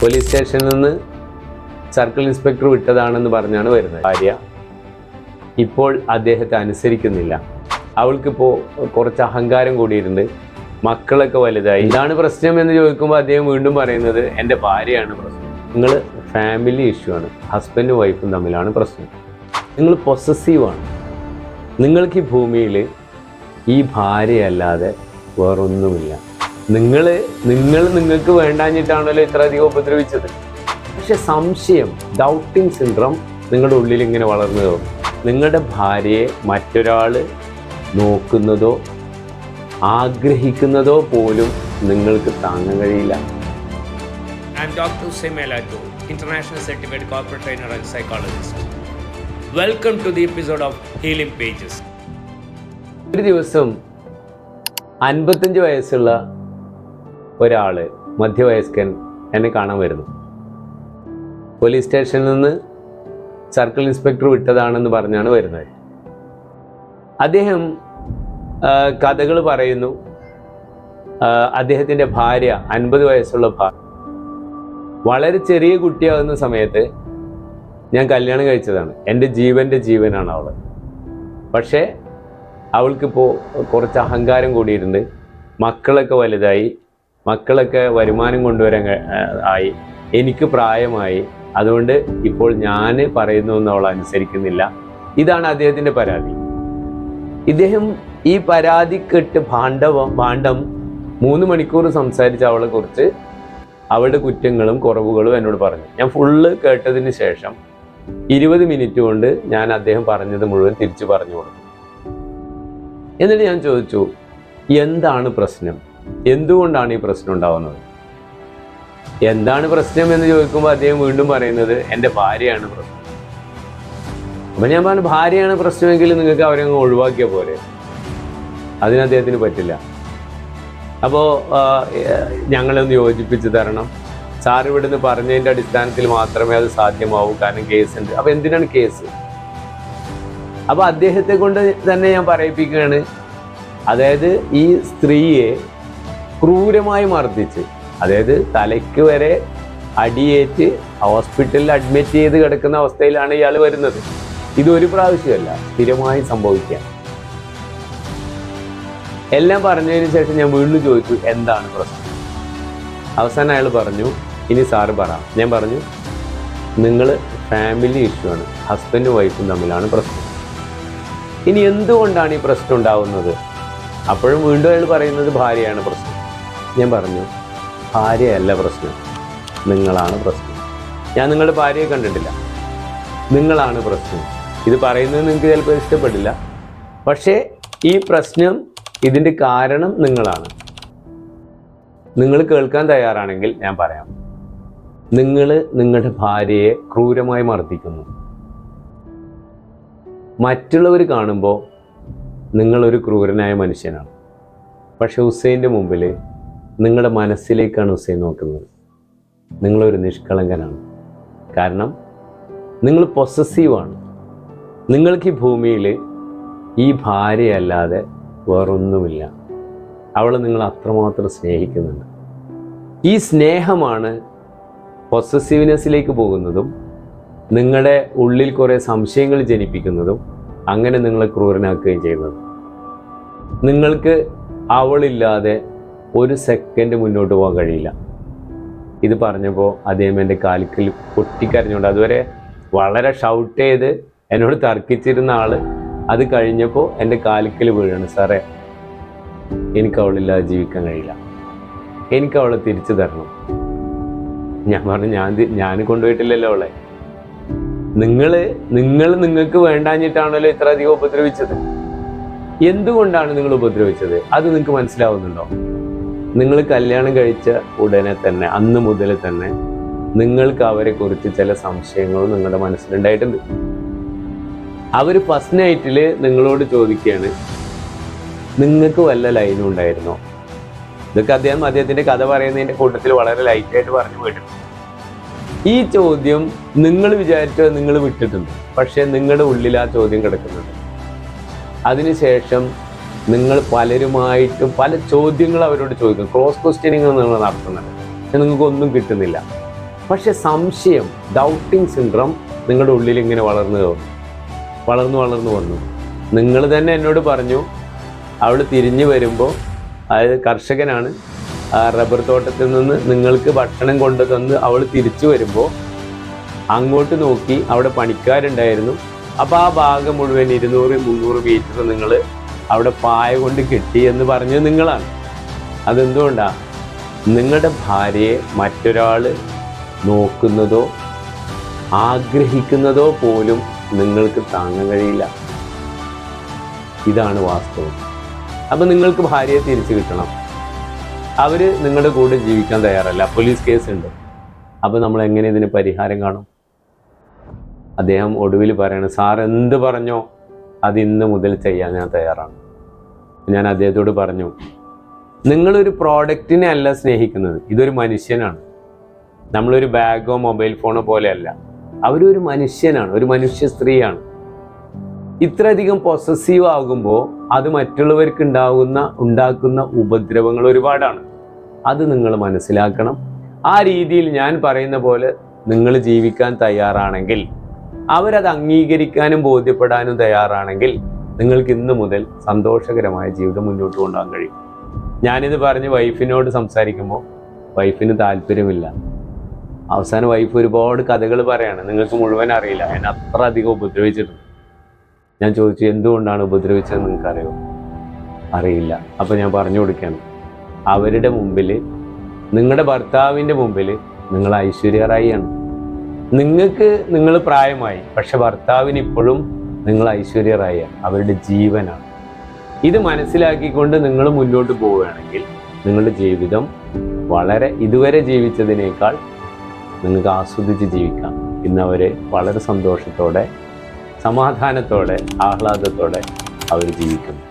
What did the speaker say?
Police സ്റ്റേഷനിൽ നിന്ന് circle inspector വിട്ടതാണെന്ന് പറഞ്ഞാണ് വരുന്നത്. ഭാര്യ ഇപ്പോൾ അദ്ദേഹത്തെ അനുസരിക്കുന്നില്ല. അവൾക്കിപ്പോൾ കുറച്ച് അഹങ്കാരം കൂടിയിട്ടുണ്ട്. മക്കളൊക്കെ വലുതായി. ഇതാണ് പ്രശ്നം എന്ന് ചോദിക്കുമ്പോൾ അദ്ദേഹം വീണ്ടും പറയുന്നത് എന്റെ ഭാര്യയാണ് പ്രശ്നം. നിങ്ങൾ ഫാമിലി ഇഷ്യൂ ആണ്. ഹസ്ബൻഡും വൈഫും തമ്മിലാണ് പ്രശ്നം. നിങ്ങൾ പൊസസീവാണ് നിങ്ങൾക്ക് ഈ ഭൂമിയിൽ ഈ ഭാര്യയല്ലാതെ വേറൊന്നുമില്ല. നിങ്ങൾ നിങ്ങൾ നിങ്ങൾക്ക് വേണ്ടാഞ്ഞിട്ടാണല്ലോ ഇത്രയധികം ഉപദ്രവിച്ചത്. പക്ഷെ സംശയം ഡൗട്ടിങ് സിൻഡ്രം നിങ്ങളുടെ ഉള്ളിൽ ഇങ്ങനെ വളർന്നു തോന്നും നിങ്ങളുടെ ഭാര്യയെ മറ്റൊരാൾ നോക്കുന്നതോ ആഗ്രഹിക്കുന്നതോ പോലും നിങ്ങൾക്ക് താങ്ങാൻ കഴിയില്ല. I'm Dr. Semelato, international certified Corporate trainer and psychologist welcome to the episode of healing pages ഒരു ദിവസം അൻപത്തഞ്ച് വയസ്സുള്ള ഒരാൾ മധ്യവയസ്കൻ എന്നെ കാണാൻ വരുന്നു. പോലീസ് സ്റ്റേഷനിൽ നിന്ന് സർക്കിൾ ഇൻസ്പെക്ടർ വിട്ടതാണെന്ന് പറഞ്ഞാണ് വരുന്നത്. അദ്ദേഹം കഥകൾ പറയുന്നു. അദ്ദേഹത്തിന്റെ ഭാര്യ അൻപത് വയസ്സുള്ള ഭാര്യ വളരെ ചെറിയ കുട്ടിയാകുന്ന സമയത്ത് ഞാൻ കല്യാണം കഴിച്ചതാണ്. എന്റെ ജീവന്റെ ജീവനാണ് അവൾ പക്ഷേ അവൾക്കിപ്പോൾ കുറച്ച് അഹങ്കാരം കൂടിയിട്ടുണ്ട്. മക്കളൊക്കെ വലുതായി. മക്കളൊക്കെ വരുമാനം കൊണ്ടുവരാൻ ആയി. എനിക്ക് പ്രായമായി. അതുകൊണ്ട് ഇപ്പോൾ ഞാൻ പറയുന്നതൊന്നും അവൾ അനുസരിക്കുന്നില്ല. ഇതാണ് അദ്ദേഹത്തിന്റെ പരാതി. ഇദ്ദേഹം ഈ പരാതി കെട്ട് ഭാണ്ഡവം ഭാണ്ഡം മൂന്ന് മണിക്കൂർ സംസാരിച്ച അവളെ കുറിച്ച് അവളുടെ കുറ്റങ്ങളും കുറവുകളും എന്നോട് പറഞ്ഞു. ഞാൻ ഫുള്ള് കേട്ടതിന് ശേഷം ഇരുപത് മിനിറ്റ് കൊണ്ട് ഞാൻ അദ്ദേഹം പറഞ്ഞത് മുഴുവൻ തിരിച്ചു പറഞ്ഞു കൊടുത്തു. എന്നിട്ട് ഞാൻ ചോദിച്ചു എന്താണ് പ്രശ്നം? എന്തുകൊണ്ടാണ് ഈ പ്രശ്നം ഉണ്ടാവുന്നത്? എന്താണ് പ്രശ്നം എന്ന് ചോദിക്കുമ്പോൾ അദ്ദേഹം വീണ്ടും പറയുന്നത് എന്റെ ഭാര്യയാണ് പ്രശ്നം. അപ്പം ഞാൻ പറഞ്ഞു ഭാര്യയാണ് പ്രശ്നമെങ്കിൽ നിങ്ങൾക്ക് അവരെ അങ്ങ് ഒഴിവാക്കിയ പോലെ അതിന് അദ്ദേഹത്തിന് പറ്റില്ല. അപ്പോൾ ഞങ്ങളൊന്ന് യോജിപ്പിച്ച് തരണം. സാർ ഇവിടുന്ന് പറഞ്ഞതിന്റെ അടിസ്ഥാനത്തിൽ മാത്രമേ അത് സാധ്യമാവൂ. കാരണം കേസ് ഉണ്ട് അപ്പോൾ എന്തിനാണ് കേസ്? അപ്പോൾ അദ്ദേഹത്തെ കൊണ്ട് തന്നെ ഞാൻ പറയിപ്പിക്കുകയാണ്. അതായത് ഈ സ്ത്രീയെ ക്രൂരമായി മർദ്ദിച്ച്. അതായത് തലയ്ക്ക് വരെ അടിയേറ്റ് ഹോസ്പിറ്റലിൽ അഡ്മിറ്റ് ചെയ്ത് കിടക്കുന്ന അവസ്ഥയിലാണ് ഇയാൾ വരുന്നത്. ഇതൊരു പ്രാവശ്യമല്ല സ്ഥിരമായി സംഭവിക്കാം. എല്ലാം പറഞ്ഞതിന് ശേഷം ഞാൻ വീണ്ടും ചോദിച്ചു എന്താണ് പ്രശ്നം? അവസാനം അയാൾ പറഞ്ഞു ഇനി സാറ് പറ. ഞാൻ പറഞ്ഞു നിങ്ങൾ ഫാമിലി ഇഷ്യൂ ആണ് ഹസ്ബൻഡും വൈഫും തമ്മിലാണ് പ്രശ്നം. ഇനി എന്തുകൊണ്ടാണ് ഈ പ്രശ്നം ഉണ്ടാവുന്നത്? അപ്പോഴും വീണ്ടും അയാൾ പറയുന്നത് ഭാര്യയാണ് പ്രശ്നം. ഞാൻ പറഞ്ഞു ഭാര്യയല്ല പ്രശ്നം. നിങ്ങളാണ് പ്രശ്നം. ഞാൻ നിങ്ങളുടെ ഭാര്യയെ കണ്ടിട്ടില്ല. നിങ്ങളാണ് പ്രശ്നം. ഇത് പറയുന്നത് നിങ്ങൾക്ക് ചിലപ്പോൾ ഇഷ്ടപ്പെടില്ല. പക്ഷേ ഈ പ്രശ്നം ഇതിന്റെ കാരണം നിങ്ങളാണ്. നിങ്ങൾ കേൾക്കാൻ തയ്യാറാണെങ്കിൽ ഞാൻ പറയാം. നിങ്ങൾ നിങ്ങളുടെ ഭാര്യയെ ക്രൂരമായി മർദ്ദിക്കുന്നു. മറ്റുള്ളവർ കാണുമ്പോൾ നിങ്ങളൊരു ക്രൂരനായ മനുഷ്യനാണ്. പക്ഷെ ഹുസൈന്റെ മുമ്പിൽ നിങ്ങളുടെ മനസ്സിലേക്കാണ് ഹുസൈൻ നോക്കുന്നത്. നിങ്ങളൊരു നിഷ്കളങ്കനാണ്. കാരണം നിങ്ങൾ പൊസസീവാണ് നിങ്ങൾക്ക് ഈ ഭൂമിയിൽ ഈ ഭാര്യയല്ലാതെ വേറൊന്നുമില്ല. അവൾ നിങ്ങൾ അത്രമാത്രം സ്നേഹിക്കുന്നുണ്ട്. ഈ സ്നേഹമാണ് പൊസസീവ്നെസ്സിലേക്ക് പോകുന്നതും നിങ്ങളുടെ ഉള്ളിൽ കുറേ സംശയങ്ങൾ ജനിപ്പിക്കുന്നതും അങ്ങനെ നിങ്ങളെ ക്രൂരനാക്കുകയും ചെയ്യുന്നതും. നിങ്ങൾക്ക് അവളില്ലാതെ ഒരു സെക്കൻഡ് മുന്നോട്ട് പോകാൻ കഴിയില്ല. ഇത് പറഞ്ഞപ്പോൾ അദ്ദേഹം എന്റെ കാലിക്കൽ പൊട്ടിക്കരഞ്ഞുകൊണ്ട് അതുവരെ വളരെ ഷൗട്ട് ചെയ്ത് എന്നോട് തർക്കിച്ചിരുന്ന ആൾ അത് കഴിഞ്ഞപ്പോൾ എന്റെ കാലിക്കൽ വീഴാണ്. സാറേ എനിക്ക് അവളില്ലാതെ ജീവിക്കാൻ കഴിയില്ല. എനിക്ക് അവളെ തിരിച്ചു തരണം. ഞാൻ പറഞ്ഞു ഞാൻ ഞാൻ കൊണ്ടുപോയിട്ടില്ലല്ലോ അവളെ. നിങ്ങൾ നിങ്ങൾ നിങ്ങൾക്ക് വേണ്ടാഞ്ഞിട്ടാണല്ലോ ഇത്ര അധികം ഉപദ്രവിച്ചത്. എന്തുകൊണ്ടാണ് നിങ്ങൾ ഉപദ്രവിച്ചത്? അത് നിങ്ങൾക്ക് മനസ്സിലാവുന്നുണ്ടോ? നിങ്ങൾ കല്യാണം കഴിച്ച ഉടനെ തന്നെ അന്ന് മുതൽ തന്നെ നിങ്ങൾക്ക് അവരെ കുറിച്ച് ചില സംശയങ്ങളും നിങ്ങളുടെ മനസ്സിലുണ്ടായിട്ടുണ്ട്. അവർ ഫസ്റ്റ് നൈറ്റിൽ നിങ്ങളോട് ചോദിക്കുകയാണ് നിങ്ങൾക്ക് വല്ല ലൈനും ഉണ്ടായിരുന്നോ? ഇതൊക്കെ അദ്ദേഹം അദ്ദേഹത്തിന്റെ കഥ പറയുന്നതിന്റെ കൂട്ടത്തിൽ വളരെ ലൈറ്റായിട്ട് പറഞ്ഞു പോയിട്ടുണ്ട് ഈ ചോദ്യം നിങ്ങൾ വിചാരിച്ചോ നിങ്ങൾ വിട്ടിട്ടുണ്ട് പക്ഷെ നിങ്ങളുടെ ഉള്ളിൽ ആ ചോദ്യം കിടക്കുന്നുണ്ട്. അതിനുശേഷം നിങ്ങൾ പലരുമായിട്ടും പല ചോദ്യങ്ങൾ അവരോട് ചോദിക്കും. ക്രോസ് ക്വസ്റ്റ്യനിങ് നിങ്ങൾ നടത്തുന്നുണ്ട് പക്ഷെ നിങ്ങൾക്ക് ഒന്നും കിട്ടുന്നില്ല. പക്ഷെ സംശയം ഡൗട്ടിങ് സിൻഡ്രം നിങ്ങളുടെ ഉള്ളിൽ ഇങ്ങനെ വളർന്നു വളർന്നു വളർന്നു വന്നു. നിങ്ങൾ തന്നെ എന്നോട് പറഞ്ഞു അവൾ തിരിഞ്ഞു വരുമ്പോൾ അതായത് കർഷകനാണ് ആ റബ്ബർ തോട്ടത്തിൽ നിന്ന് നിങ്ങൾക്ക് ഭക്ഷണം കൊണ്ടു തന്ന് അവൾ തിരിച്ചു വരുമ്പോൾ അങ്ങോട്ട് നോക്കി അവിടെ പണിക്കാരുണ്ടായിരുന്നു. അപ്പോൾ ആ ഭാഗം മുഴുവൻ ഇരുന്നൂറ് മുന്നൂറ് മീറ്റർ നിങ്ങൾ അവിടെ പായ കൊണ്ട് കിട്ടി എന്ന് പറഞ്ഞത് നിങ്ങളാണ്. അതെന്തുകൊണ്ടാണ് നിങ്ങളുടെ ഭാര്യയെ മറ്റൊരാൾ നോക്കുന്നതോ ആഗ്രഹിക്കുന്നതോ പോലും നിങ്ങൾക്ക് താങ്ങാൻ കഴിയില്ല. ഇതാണ് വാസ്തവം. അപ്പം നിങ്ങൾക്ക് ഭാര്യയെ തിരിച്ചു കിട്ടണം. അവർ നിങ്ങളുടെ കൂടെ ജീവിക്കാൻ തയ്യാറല്ല. പോലീസ് കേസ് ഉണ്ട് അപ്പോൾ നമ്മൾ എങ്ങനെ ഇതിന് പരിഹാരം കാണും? അദ്ദേഹം ഒടുവിൽ പറയണം സാർ എന്ത് പറഞ്ഞോ? അത് ഇന്ന് മുതൽ ചെയ്യാൻ ഞാൻ തയ്യാറാണ്. ഞാൻ അദ്ദേഹത്തോട് പറഞ്ഞു നിങ്ങളൊരു പ്രോഡക്റ്റിനെ അല്ല സ്നേഹിക്കുന്നത് ഇതൊരു മനുഷ്യനാണ്. നമ്മളൊരു ബാഗോ മൊബൈൽ ഫോണോ പോലെയല്ല. അവരൊരു മനുഷ്യനാണ് ഒരു മനുഷ്യ സ്ത്രീയാണ്. ഇത്രയധികം പൊസസീവ് ആകുമ്പോൾ അത് മറ്റുള്ളവർക്ക് ഉണ്ടാകുന്ന ഉണ്ടാക്കുന്ന ഉപദ്രവങ്ങൾ ഒരുപാടാണ്. അത് നിങ്ങൾ മനസ്സിലാക്കണം. ആ രീതിയിൽ ഞാൻ പറയുന്ന പോലെ നിങ്ങൾ ജീവിക്കാൻ തയ്യാറാണെങ്കിൽ അവരത് അംഗീകരിക്കാനും ബോധ്യപ്പെടാനും തയ്യാറാണെങ്കിൽ നിങ്ങൾക്ക് ഇന്ന് മുതൽ സന്തോഷകരമായ ജീവിതം മുന്നോട്ട് കൊണ്ടുപോകാൻ കഴിയും. ഞാനിത് പറഞ്ഞ് വൈഫിനോട് സംസാരിക്കുമ്പോൾ വൈഫിന് താല്പര്യമില്ല. അവസാനം വൈഫ് ഒരുപാട് കഥകൾ പറയാണ്. നിങ്ങൾക്ക് മുഴുവൻ അറിയില്ല. എന്നെ അത്ര അധികം ഉപദ്രവിച്ചിട്ടുണ്ട്. ഞാൻ ചോദിച്ചു എന്തുകൊണ്ടാണ് ഉപദ്രവിച്ചത് നിങ്ങൾക്ക് അറിയോ അറിയില്ല. അപ്പം ഞാൻ പറഞ്ഞു കൊടുക്കുകയാണ്. അവരുടെ മുമ്പിൽ നിങ്ങളുടെ ഭർത്താവിന്റെ മുമ്പിൽ നിങ്ങൾ ഐശ്വര്യറായിയാണ് നിങ്ങൾക്ക് നിങ്ങൾ പ്രായമായി പക്ഷെ ഭർത്താവിന് ഇപ്പോഴും നിങ്ങൾ ഐശ്വര്യറായ അവരുടെ ജീവനാണ്. ഇത് മനസ്സിലാക്കിക്കൊണ്ട് നിങ്ങൾ മുന്നോട്ട് പോവുകയാണെങ്കിൽ നിങ്ങളുടെ ജീവിതം വളരെ ഇതുവരെ ജീവിച്ചതിനേക്കാൾ നിങ്ങൾക്ക് ആസ്വദിച്ച് ജീവിക്കാം. ഇന്ന് അവർ വളരെ സന്തോഷത്തോടെ സമാധാനത്തോടെ ആഹ്ലാദത്തോടെ അവർ ജീവിക്കുന്നു.